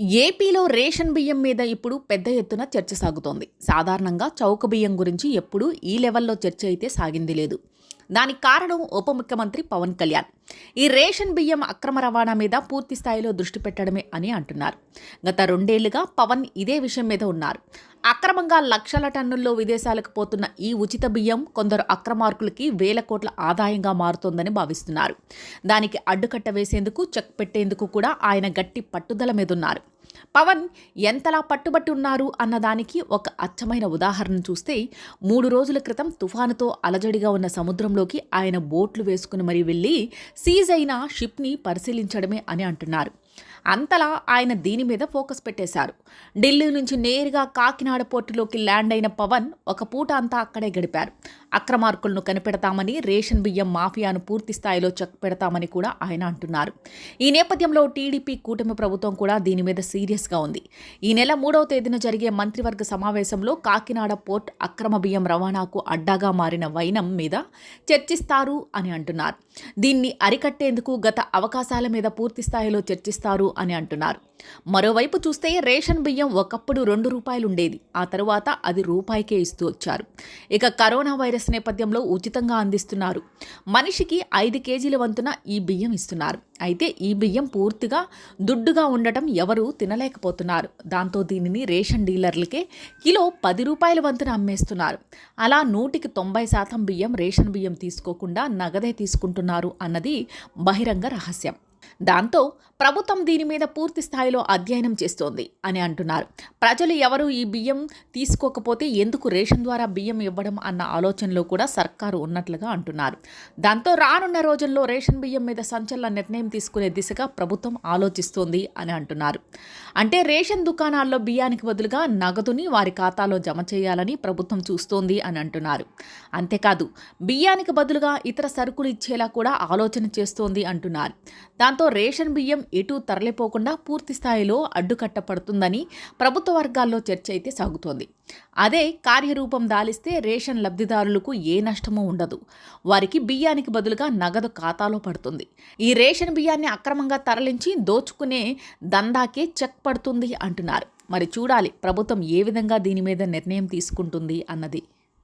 ఏపీలో రేషన్ బియ్యం మీద ఇప్పుడు పెద్ద ఎత్తున చర్చ సాగుతోంది. సాధారణంగా చౌక బియ్యం గురించి ఎప్పుడూ ఈ లెవెల్లో చర్చ అయితే సాగింది లేదు. దానికి కారణం ఉప ముఖ్యమంత్రి పవన్ కళ్యాణ్. ఈ రేషన్ బియ్యం అక్రమ రవాణా మీద పూర్తి స్థాయిలో దృష్టి పెట్టడమే అని అంటున్నారు. గత రెండేళ్ళుగా పవన్ ఇదే విషయం మీద ఉన్నారు. అక్రమంగా లక్షల టన్నుల్లో విదేశాలకు పోతున్న ఈ ఉచిత బియ్యం కొందరు అక్రమార్కులకి వేల కోట్ల ఆదాయంగా మారుతోందని భావిస్తున్నారు. దానికి అడ్డుకట్ట వేసేందుకు చెక్ పెట్టేందుకు కూడా ఆయన గట్టి పట్టుదల మీద ఉన్నారు పవన్ ఎంతలా పట్టుబట్టి ఉన్నారు అన్నదానికి ఒక అచ్చమైన ఉదాహరణ చూస్తే మూడు రోజుల క్రితం తుఫానుతో అలజడిగా ఉన్న సముద్రంలోకి ఆయన బోట్లు వేసుకుని మరీ వెళ్ళి సీజ్ అయిన షిప్ని పరిశీలించడమే అని అంటున్నారు. అంతలా ఆయన దీని మీద ఫోకస్ పెట్టేశారు. ఢిల్లీ నుంచి నేరుగా కాకినాడ పోర్టులోకి ల్యాండ్ అయిన పవన్ ఒక పూట అంతా అక్కడే గడిపారు. అక్రమార్కులను కనిపెడతామని రేషన్ బియ్యం మాఫియాను పూర్తి స్థాయిలో చెక్ పెడతామని కూడా ఆయన అంటున్నారు. ఈ నేపథ్యంలో టీడీపీ కూటమి ప్రభుత్వం కూడా దీని మీద సీరియస్గా ఉంది. ఈ నెల మూడవ తేదీన జరిగే మంత్రివర్గ సమావేశంలో కాకినాడ పోర్ట్ అక్రమ బియ్యం రవాణాకు అడ్డాగా మారిన వైనం మీద చర్చిస్తారు అని అంటున్నారు. దీన్ని అరికట్టేందుకు గత అవకాశాల మీద పూర్తి స్థాయిలో చర్చిస్తారు అని అంటున్నారు. మరోవైపు చూస్తే రేషన్ బియ్యం ఒకప్పుడు రెండు రూపాయలు ఉండేది ఆ తరువాత అది రూపాయికే ఇస్తూ వచ్చారు. ఇక కరోనా వైరస్ నేపథ్యంలో ఉచితంగా అందిస్తున్నారు. మనిషికి ఐదు కేజీల వంతున ఈ బియ్యం ఇస్తున్నారు. అయితే ఈ బియ్యం పూర్తిగా దుడ్డుగా ఉండటం ఎవరూ తినలేకపోతున్నారు. దాంతో దీనిని రేషన్ డీలర్లకే కిలో పది రూపాయల వంతున అమ్మేస్తున్నారు. అలా నూటికి తొంభై శాతం బియ్యం రేషన్ బియ్యం తీసుకోకుండా నగదే తీసుకుంటున్నారు అన్నది బహిరంగ రహస్యం. దాంతో ప్రభుత్వం దీని మీద పూర్తి స్థాయిలో అధ్యయనం చేస్తోంది అని అంటున్నారు. ప్రజలు ఎవరు ఈ బియ్యం తీసుకోకపోతే ఎందుకు రేషన్ ద్వారా బియ్యం ఇవ్వడం అన్న ఆలోచనలో కూడా సర్కారు ఉన్నట్లుగా అంటున్నారు. దాంతో రానున్న రోజుల్లో రేషన్ బియ్యం మీద సంచలన నిర్ణయం తీసుకునే దిశగా ప్రభుత్వం ఆలోచిస్తోంది అని అంటున్నారు. అంటే రేషన్ దుకాణాల్లో బియ్యానికి బదులుగా నగదుని వారి ఖాతాలో జమ చేయాలని ప్రభుత్వం చూస్తోంది అని అంటున్నారు. అంతేకాదు బియ్యానికి బదులుగా ఇతర సరుకులు ఇచ్చేలా కూడా ఆలోచన చేస్తోంది అంటున్నారు. దాంతో రేషన్ బియ్యం ఎటు తరలిపోకుండా పూర్తి స్థాయిలో అడ్డుకట్టపడుతుందని ప్రభుత్వ వర్గాల్లో చర్చ అయితే సాగుతోంది. అదే కార్యరూపం దాలిస్తే రేషన్ లబ్ధిదారులకు ఏ నష్టమూ ఉండదు. వారికి బియ్యానికి బదులుగా నగదు ఖాతాలో పడుతుంది. ఈ రేషన్ బియ్యాన్ని అక్రమంగా తరలించి దోచుకునే దందాకే చెక్ పడుతుంది అంటున్నారు. మరి చూడాలి ప్రభుత్వం ఏ విధంగా దీని మీద నిర్ణయం తీసుకుంటుంది అన్నది.